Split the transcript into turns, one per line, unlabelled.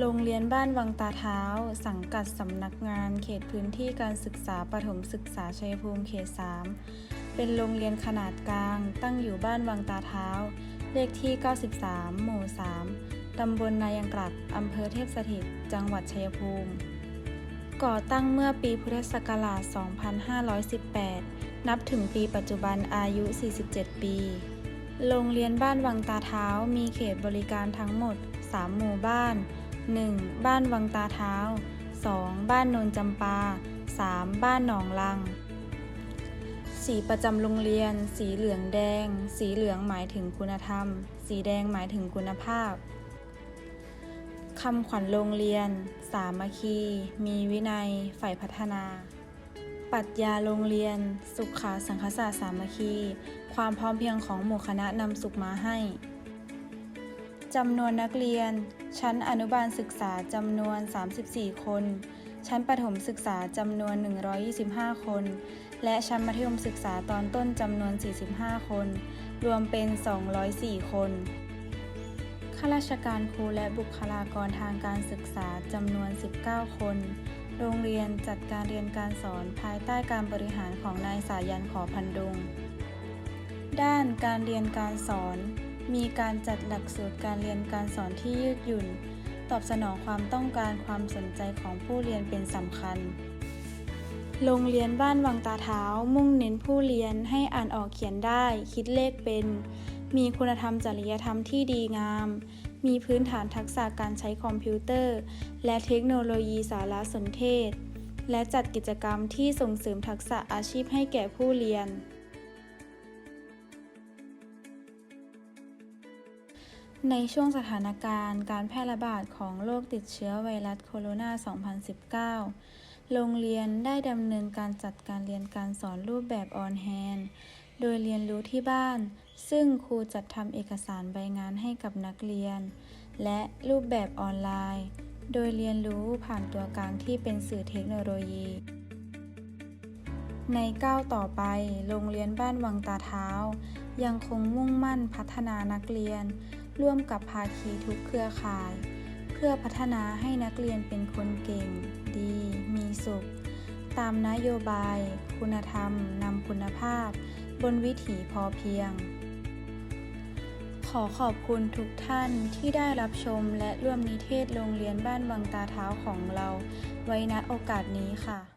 โรงเรียนบ้านวังตาเท้า สังกัดสำนักงานเขตพื้นที่การศึกษาประถมศึกษาชัยภูมิเขต 3 เป็นโรงเรียนขนาดกลาง ตั้งอยู่บ้านวังตาเท้า เลขที่ 93 หมู่ 3 ตำบลนายังกลักอำเภอเทพสถิต จังหวัดชัยภูมิ ก่อตั้งเมื่อปีพุทธศักราช 2518 นับถึงปีปัจจุบันอายุ 47 ปีโรงเรียนบ้านวังตาเท้ามีเขตบริการทั้งหมด 3 หมู่บ้าน 1. บ้านวังตาเท้า 2. บ้านโนนจำปา 3. บ้านหนองลัง สีประจำโรงเรียน สีเหลืองแดง สีเหลืองหมายถึงคุณธรรม สีแดงหมายถึงคุณภาพคำขวัญโรงเรียน สามัคคี มีวินัยใฝ่พัฒนา ปรัชญาโรงเรียน สุขาสังคศาสตร์สามัคคี ความพร้อมเพียงของหมู่คณะนำสุขมาให้ จำนวนนักเรียน ชั้นอนุบาลศึกษาจำนวน 34 คน ชั้นประถมศึกษาจำนวน 125 คน และชั้นมัธยมศึกษาตอนต้นจำนวน 45 คน รวมเป็น 204 คนข้าราชการครูและบุคลากรทางการศึกษาจำนวน 19 คน โรงเรียนจัดการเรียนการสอนภายใต้การบริหารของนายสายันขอพันดงด้านการเรียนการสอน มีการจัดหลักสูตรการเรียนการสอนที่ยืดหยุ่น ตอบสนองความต้องการความสนใจของผู้เรียนเป็นสำคัญ โรงเรียนบ้านวังตาเท้า มุ่งเน้นผู้เรียนให้อ่านออกเขียนได้ คิดเลขเป็น มีคุณธรรมจริยธรรมที่ดีงาม มีพื้นฐานทักษะการใช้คอมพิวเตอร์ และเทคโนโลยีสารสนเทศ และจัดกิจกรรมที่ส่งเสริมทักษะอาชีพให้แก่ผู้เรียน ในช่วงสถานการณ์การแพร่ระบาดของโรคติดเชื้อไวรัสโคโรนา 2019 โรงเรียนได้ดำเนินการจัดการเรียนการสอนรูปแบบออนแฮนโดยเรียนรู้ที่บ้าน ซึ่งครูจัดทำเอกสารใบงานให้กับนักเรียน และรูปแบบออนไลน์ โดยเรียนรู้ผ่านตัวกลางที่เป็นสื่อเทคโนโลยี ในก้าวต่อไป โรงเรียนบ้านวังตาเท้า ยังคงมุ่งมั่นพัฒนานักเรียน ร่วมกับภาคีทุกเครือข่าย เพื่อพัฒนาให้นักเรียนเป็นคนเก่ง ดี มีสุข ตามนโยบาย คุณธรรมนำคุณภาพ บนวิถีพอเพียง ขอขอบคุณทุกท่านที่ได้รับชมและร่วมนิเทศโรงเรียนบ้านวังตาเท้าของเรา ไว้ณโอกาสนี้ค่ะ